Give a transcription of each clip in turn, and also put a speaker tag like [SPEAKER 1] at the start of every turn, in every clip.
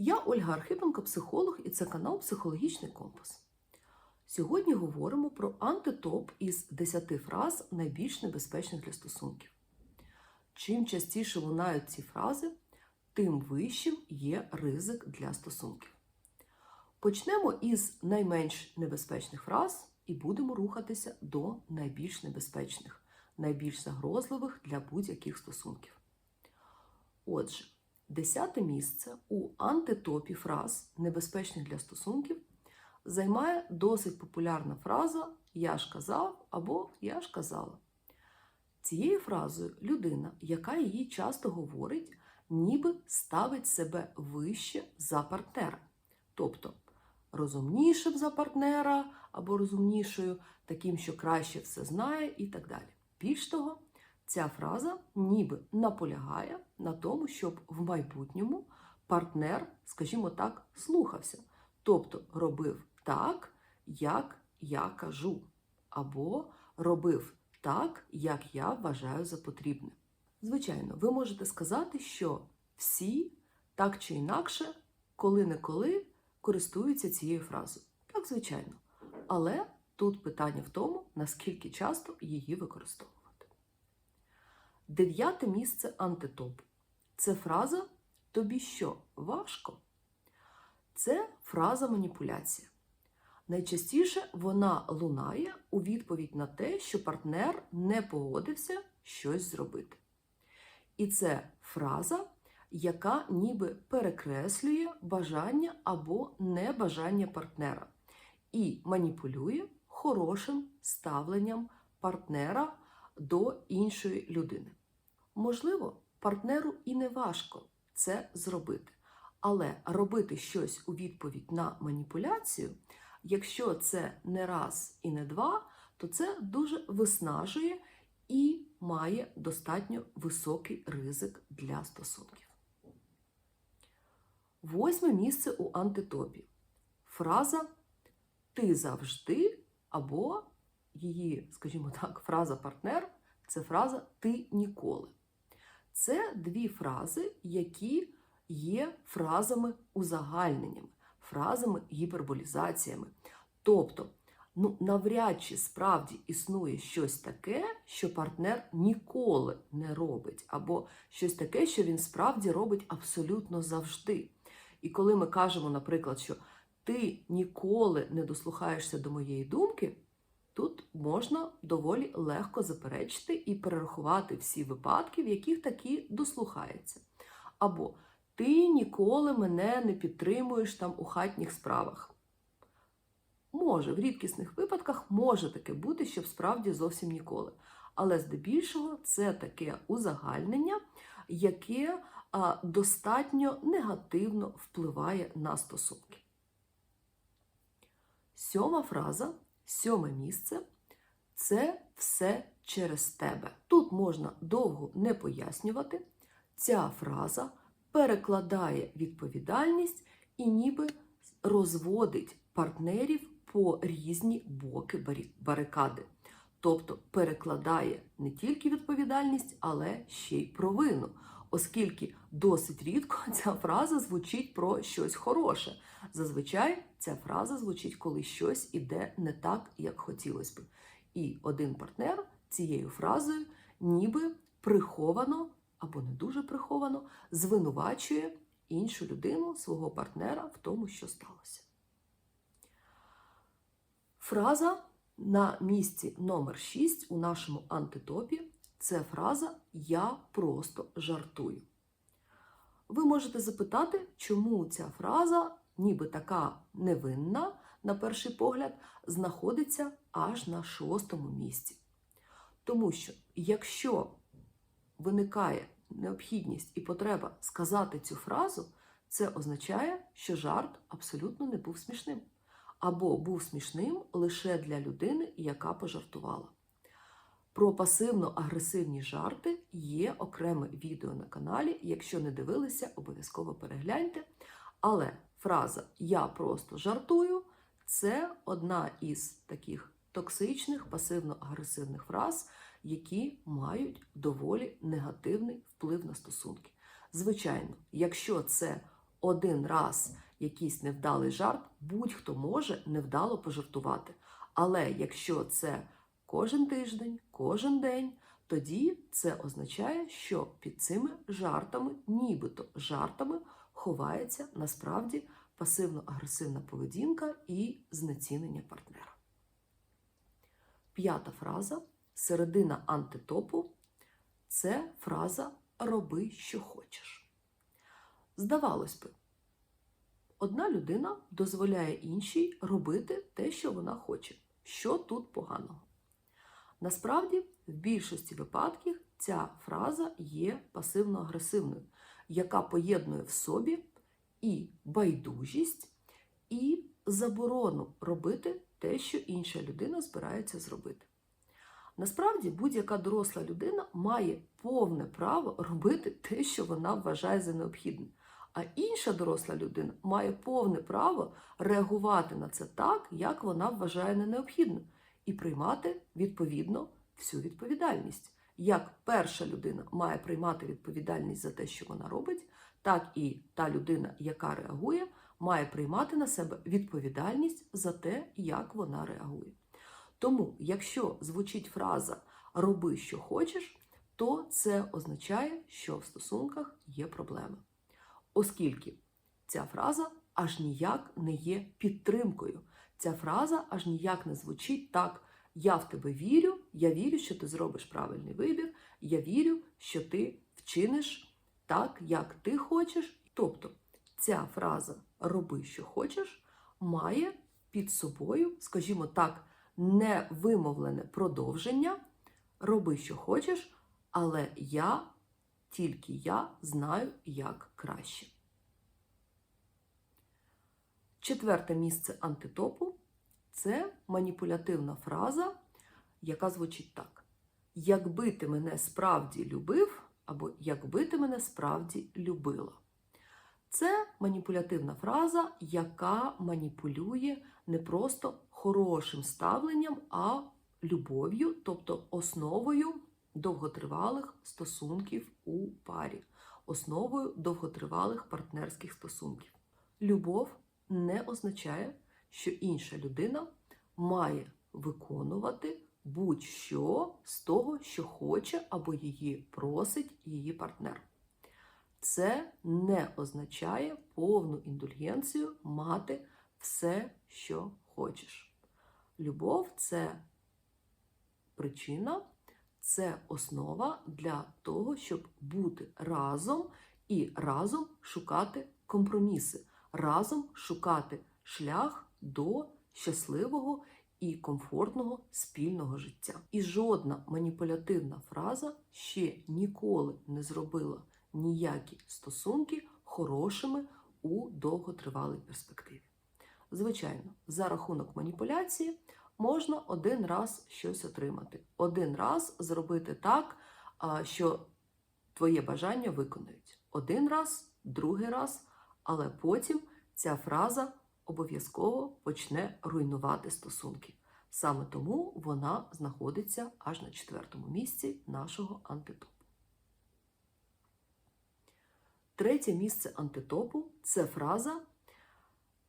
[SPEAKER 1] Я Ольга Архипенко, психолог, і це канал Психологічний компас. Сьогодні говоримо про антитоп із 10 фраз найбільш небезпечних для стосунків. Чим частіше лунають ці фрази, тим вищим є ризик для стосунків. Почнемо із найменш небезпечних фраз і будемо рухатися до найбільш небезпечних, найбільш загрозливих для будь-яких стосунків. Отже, десяте місце у антитопі фраз, небезпечних для стосунків, займає досить популярна фраза Я ж казав або Я ж казала. Цією фразою людина, яка її часто говорить, ніби ставить себе вище за партнера. Тобто розумнішим за партнера або розумнішою, таким, що краще все знає, і так далі. Більш того, ця фраза ніби наполягає на тому, щоб в майбутньому партнер, скажімо так, слухався, тобто робив так, як я кажу, або робив так, як я вважаю за потрібне. Звичайно, ви можете сказати, що всі так чи інакше, коли-неколи користуються цією фразою. Так, звичайно. Але тут питання в тому, наскільки часто її використовувати. Дев'яте місце антитоп. Це фраза Тобі що важко? Це фраза маніпуляція. Найчастіше вона лунає у відповідь на те, що партнер не погодився щось зробити. І це фраза, яка ніби перекреслює бажання або небажання партнера і маніпулює хорошим ставленням партнера до іншої людини. Можливо, партнеру і не важко це зробити, але робити щось у відповідь на маніпуляцію, якщо це не раз і не два, то це дуже виснажує і має достатньо високий ризик для стосунків. Восьме місце у антитопі. Фраза Ти завжди або її, скажімо так, фраза партнер це фраза Ти ніколи. Це дві фрази, які є фразами узагальненнями, фразами гіперболізаціями. Тобто, ну, навряд чи справді існує щось таке, що партнер ніколи не робить, або щось таке, що він справді робить абсолютно завжди. І коли ми кажемо, наприклад, що ти ніколи не дослухаєшся до моєї думки, тут можна доволі легко заперечити і перерахувати всі випадки, в яких такі дослухається. Або ти ніколи мене не підтримуєш там у хатніх справах. Може, в рідкісних випадках може таке бути, щоб справді зовсім ніколи. Але здебільшого це таке узагальнення, яке а, достатньо негативно впливає на стосунки. Сьома фраза, сьоме місце це все через тебе. Тут можна довго не пояснювати. Ця фраза перекладає відповідальність і ніби розводить партнерів по різні боки барикади. Тобто перекладає не тільки відповідальність, але ще й провину, оскільки досить рідко ця фраза звучить про щось хороше. Зазвичай ця фраза звучить, коли щось іде не так, як хотілося б. І один партнер цією фразою ніби приховано або не дуже приховано звинувачує іншу людину, свого партнера в тому, що сталося. Фраза на місці номер 6 у нашому антитопі це фраза Я просто жартую. Ви можете запитати, чому ця фраза, ніби така невинна, на перший погляд, знаходиться аж на шостому місці. Тому що, якщо виникає необхідність і потреба сказати цю фразу, це означає, що жарт абсолютно не був смішним. Або був смішним лише для людини, яка пожартувала. Про пасивно-агресивні жарти є окреме відео на каналі. Якщо не дивилися, обов'язково перегляньте. Але фраза Я просто жартую це одна із таких токсичних пасивно-агресивних фраз, які мають доволі негативний вплив на стосунки. Звичайно, якщо це один раз якийсь невдалий жарт, будь-хто може невдало пожартувати. Але якщо це кожен тиждень, кожен день, тоді це означає, що під цими жартами, нібито жартами, ховається насправді пасивно-агресивна поведінка і знецінення партнера. П'ята фраза середина антитопу це фраза роби, що хочеш. Здавалось би, одна людина дозволяє іншій робити те, що вона хоче. Що тут поганого? Насправді, в більшості випадків ця фраза є пасивно-агресивною, яка поєднує в собі і байдужість, і заборону робити те, що інша людина збирається зробити. Насправді, будь-яка доросла людина має повне право робити те, що вона вважає за необхідне. А інша доросла людина має повне право реагувати на це так, як вона вважає не необхідно, і приймати відповідно всю відповідальність. Як перша людина має приймати відповідальність за те, що вона робить, так і та людина, яка реагує, має приймати на себе відповідальність за те, як вона реагує. Тому, якщо звучить фраза роби, що хочеш, то це означає, що в стосунках є проблеми. Оскільки ця фраза аж ніяк не є підтримкою. Ця фраза аж ніяк не звучить так: я в тебе вірю, я вірю, що ти зробиш правильний вибір, я вірю, що ти вчиниш так, як ти хочеш. Тобто ця фраза роби, що хочеш, має під собою, скажімо так, невимовлене продовження роби, що хочеш, але я, тільки я знаю, як краще. Четверте місце антитопу це маніпулятивна фраза, яка звучить так: Якби ти мене справді любив, або якби ти мене справді любила. Це маніпулятивна фраза, яка маніпулює не просто хорошим ставленням, а любов'ю, тобто основою довготривалих стосунків у парі, основою довготривалих партнерських стосунків. Любов не означає, що інша людина має виконувати будь-що з того, що хоче або її просить її партнер. Це не означає повну індульгенцію мати все, що хочеш. Любов це причина, це основа для того, щоб бути разом і разом шукати компроміси, разом шукати шлях до щасливого і комфортного спільного життя. І жодна маніпулятивна фраза ще ніколи не зробила ніякі стосунки хорошими у довготривалій перспективі. Звичайно, за рахунок маніпуляції можна один раз щось отримати, один раз зробити так, що твоє бажання виконують. Один раз, другий раз, але потім ця фраза обов'язково почне руйнувати стосунки. Саме тому вона знаходиться аж на четвертому місці нашого антитопу. Третє місце антитопу це фраза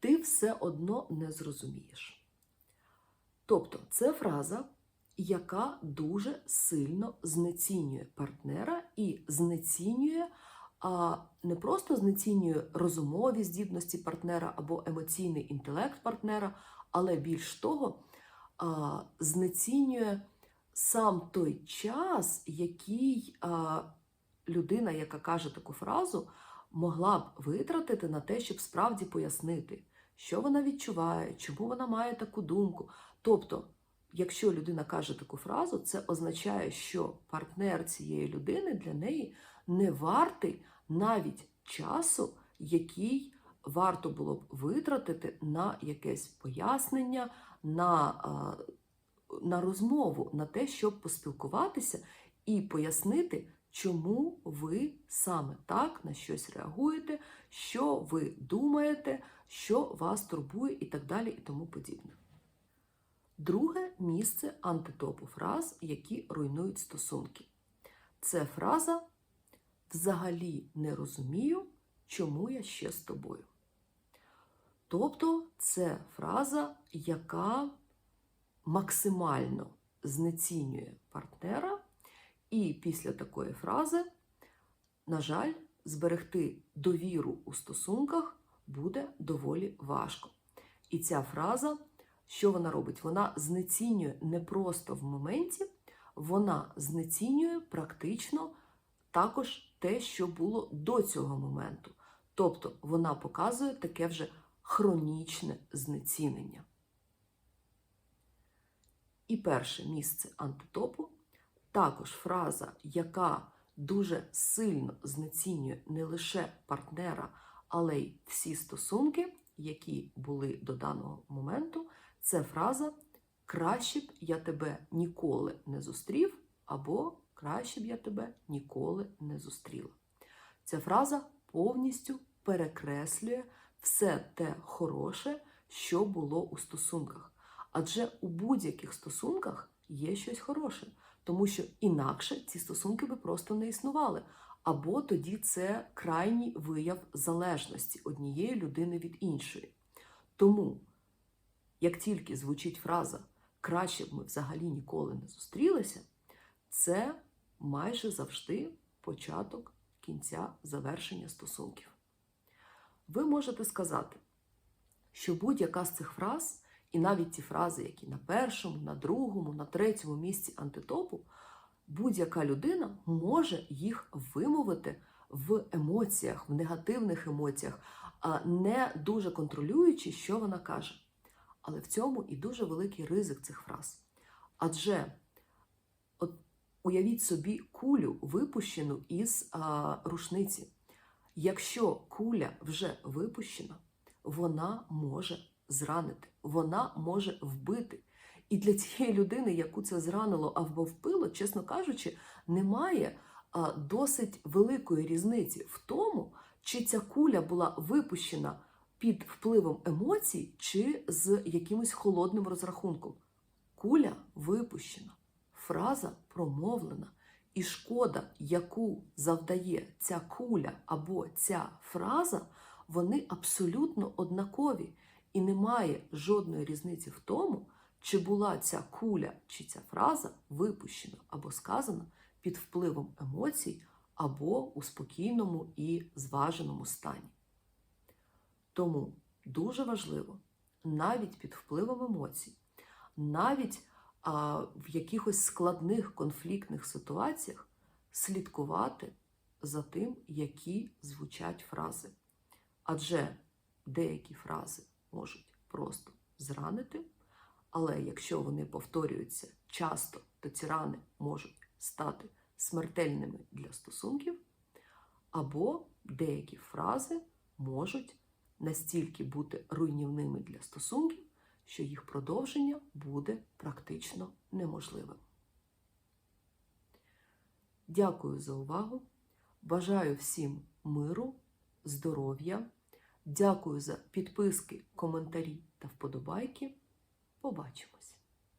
[SPEAKER 1] Ти все одно не зрозумієш. Тобто це фраза, яка дуже сильно знецінює партнера і знецінює, а не просто знецінює розумові здібності партнера або емоційний інтелект партнера, але більш того, а, знецінює сам той час, який а, людина, яка каже таку фразу, могла б витратити на те, щоб справді пояснити, що вона відчуває, чому вона має таку думку. Тобто, якщо людина каже таку фразу, це означає, що партнер цієї людини для неї не вартий навіть часу, який варто було б витратити на якесь пояснення, на, на розмову, на те, щоб поспілкуватися і пояснити, чому ви саме так на щось реагуєте, що ви думаєте, що вас турбує і так далі, і тому подібне. Друге місце антитопу фраз, які руйнують стосунки. Це фраза взагалі не розумію, чому я ще з тобою. Тобто це фраза, яка максимально знецінює партнера, і після такої фрази, на жаль, зберегти довіру у стосунках буде доволі важко. І ця фраза, що вона робить? Вона знецінює не просто в моменті, вона знецінює практично також те, що було до цього моменту. Тобто вона показує таке вже хронічне знецінення. І перше місце антитопу також фраза, яка дуже сильно знецінює не лише партнера, але й всі стосунки, які були до даного моменту. Це фраза Краще б я тебе ніколи не зустрів, або краще б я тебе ніколи не зустріла. Ця фраза повністю перекреслює все те хороше, що було у стосунках. Адже у будь-яких стосунках є щось хороше, тому що інакше ці стосунки би просто не існували. Або тоді це крайній вияв залежності однієї людини від іншої. Тому, як тільки звучить фраза краще б ми взагалі ніколи не зустрілися, це майже завжди початок кінця завершення стосунків. Ви можете сказати, що будь-яка з цих фраз, і навіть ті фрази, які на першому, на другому, на третьому місці антитопу, будь-яка людина може їх вимовити в емоціях, в негативних емоціях, не дуже контролюючи, що вона каже. Але в цьому і дуже великий ризик цих фраз. Адже от уявіть собі кулю, випущену із а, рушниці. Якщо куля вже випущена, вона може зранити, вона може вбити. І для цієї людини, яку це зранило або впило, чесно кажучи, немає а, досить великої різниці в тому, чи ця куля була випущена під впливом емоцій чи з якимось холодним розрахунком. Куля випущена, фраза промовлена, і шкода, яку завдає ця куля або ця фраза, вони абсолютно однакові. І немає жодної різниці в тому, чи була ця куля чи ця фраза випущена або сказана під впливом емоцій, або у спокійному і зваженому стані. Тому дуже важливо навіть під впливом емоцій, навіть а, в якихось складних конфліктних ситуаціях слідкувати за тим, які звучать фрази. Адже деякі фрази можуть просто зранити, але якщо вони повторюються часто, то ці рани можуть стати смертельними для стосунків, або деякі фрази можуть настільки бути руйнівними для стосунків, що їх продовження буде практично неможливим. Дякую за увагу. Бажаю всім миру, здоров'я. Дякую за підписки, коментарі та вподобайки. Побачимо!